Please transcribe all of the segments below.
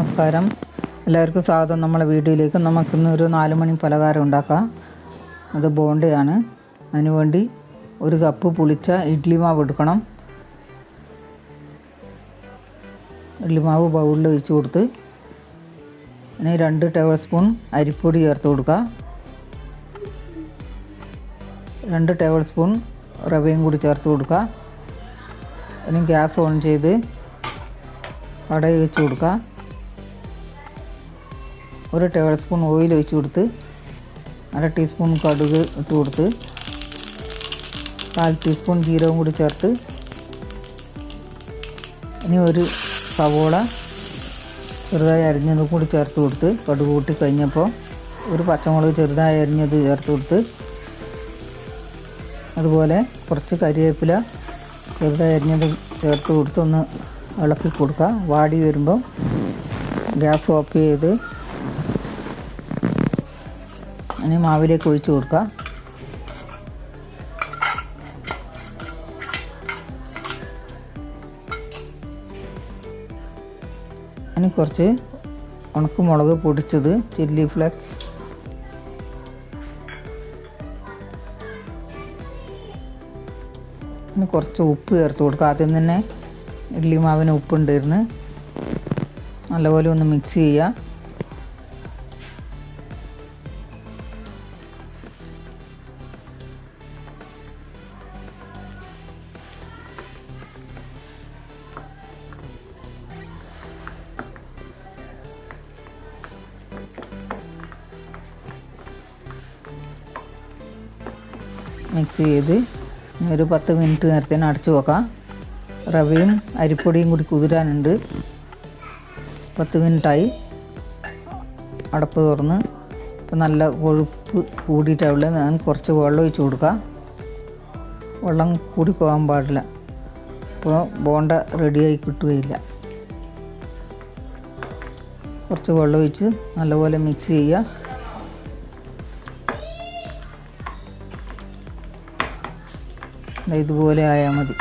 നമസ്കാരം. എല്ലാവർക്കും സ്വാഗതം. നമ്മളെ വീഡിയോയിലേക്ക് നമുക്കിന്ന് ഒരു നാല് മണി പലഹാരം ഉണ്ടാക്കാം. അത് ബോണ്ടയാണ്. അതിനുവേണ്ടി ഒരു കപ്പ് പുളിച്ച ഇഡ്ലി മാവ് എടുക്കണം. ഇഡ്ലി മാവ് ബൗളിൽ ഒഴിച്ച് കൊടുത്ത് അതിന് രണ്ട് ടേബിൾ സ്പൂൺ അരിപ്പൊടി ചേർത്ത് കൊടുക്കുക. രണ്ട് ടേബിൾ സ്പൂൺ റവയും കൂടി ചേർത്ത് കൊടുക്കുക. അതിന് ഗ്യാസ് ഓൺ ചെയ്ത് കടയിൽ വെച്ച് കൊടുക്കുക. ഒരു ടേബിൾ സ്പൂൺ ഓയിൽ ഒഴിച്ച് കൊടുത്ത് അര ടീസ്പൂൺ കടുക് ഇട്ട് കൊടുത്ത് കാൽ ടീസ്പൂൺ ജീരകം കൂടി ചേർത്ത് ഇനി ഒരു സവോള ചെറുതായി അരിഞ്ഞതും കൂടി ചേർത്ത് കൊടുത്ത് കടുക് കൂട്ടി കഴിഞ്ഞപ്പോൾ ഒരു പച്ചമുളക് ചെറുതായി അരിഞ്ഞത് ചേർത്ത് കൊടുത്ത് അതുപോലെ കുറച്ച് കരിവേപ്പില ചെറുതായി അരിഞ്ഞത് ചേർത്ത് കൊടുത്ത് ഒന്ന് ഇളക്കി കൊടുക്കുക. വാടി വരുമ്പോൾ ഗ്യാസ് ഓഫ് ചെയ്ത് ഇനി മാവിലേക്ക് ഒഴിച്ച് കൊടുക്കുക ഇനി കുറച്ച് ഉണക്കമുളക് പൊടിച്ചത് ചില്ലി ഫ്ലെക്സ്. ഇനി കുറച്ച് ഉപ്പ് ചേർത്ത് കൊടുക്കുക ആദ്യം തന്നെ ഇഡ്ഡലി മാവിന് ഉപ്പുണ്ടായിരുന്നു നല്ലപോലെ ഒന്ന് മിക്സ് ചെയ്യുക. മിക്സ് ചെയ്ത് ഒരു പത്ത് മിനിറ്റ് നേരത്തേന് അടച്ചു വെക്കാം. റവയും അരിപ്പൊടിയും കൂടി കുതിരാനുണ്ട്. പത്ത് മിനിറ്റായി. അടപ്പ് തുറന്ന്. ഇപ്പം നല്ല കൊഴുപ്പ് കൂടിയിട്ടുള്ളത് ഞാൻ കുറച്ച് വെള്ളം ഒഴിച്ച് കൊടുക്കാം. വെള്ളം കൂടി പോകാൻ പാടില്ല. ഇപ്പോൾ ബോണ്ട റെഡിയായി കിട്ടുകയില്ല. കുറച്ച് വെള്ളം ഒഴിച്ച് നല്ലപോലെ മിക്സ് ചെയ്യുക. ഇതുപോലെ ആയാൽ മതി.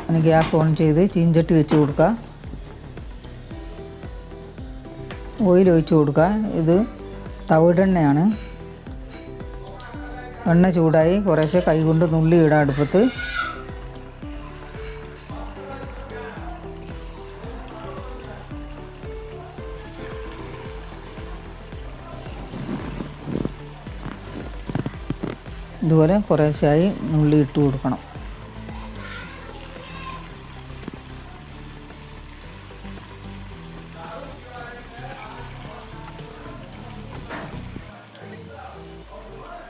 അങ്ങനെ ഗ്യാസ് ഓൺ ചെയ്ത് ചീഞ്ചട്ടി വെച്ച് കൊടുക്കുക ഓയിൽ ഒഴിച്ച് കൊടുക്കുക ഇത് തവിടെണ്ണയാണ് എണ്ണ ചൂടായി കുറേശ്ശെ കൈകൊണ്ട് നുള്ളി ഇടാം അടുപ്പത്ത്. ഇതുപോലെ കുറേശ്ശായി ഉള്ളി ഇട്ട് കൊടുക്കണം.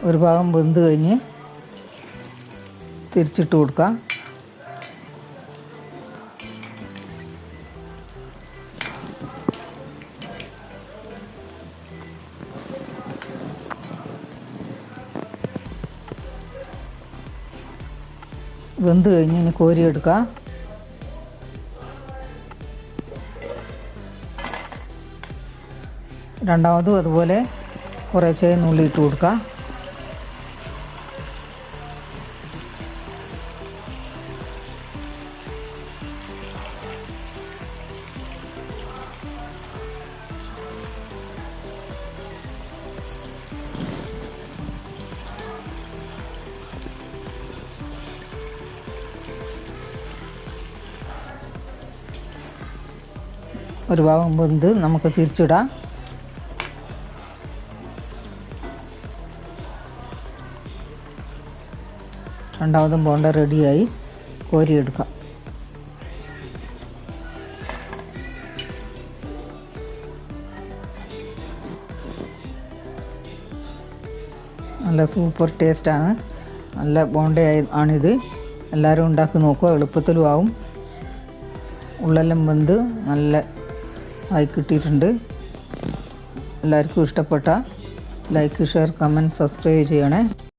ഒരു ഭാഗം വെന്ത് കഴിഞ്ഞ് തിരിച്ചിട്ട് കൊടുക്കാം. വെന്ത് കഴിഞ്ഞ് ഇനി കോരിയെടുക്കാം രണ്ടാമതും അതുപോലെ കുറേശ്ശേ നുള്ളി ഇട്ട് കൊടുക്കുക ഒരു ഭാഗം വെന്ത് നമുക്ക് തിരിച്ചിടാം. രണ്ടാമതും ബോണ്ട റെഡിയായി കോരിയെടുക്കാം. നല്ല സൂപ്പർ ടേസ്റ്റാണ്. നല്ല ബോണ്ട ആണിത്. എല്ലാവരും ഉണ്ടാക്കി നോക്കുക എളുപ്പത്തിലും ആവും. ഉള്ളെല്ലാം വെന്ത് നല്ല ആയി കിട്ടിയിട്ടുണ്ട്. എല്ലാവർക്കും ഇഷ്ടപ്പെട്ട ലൈക്ക് ഷെയർ കമന്റ് സബ്സ്ക്രൈബ് ചെയ്യണേ.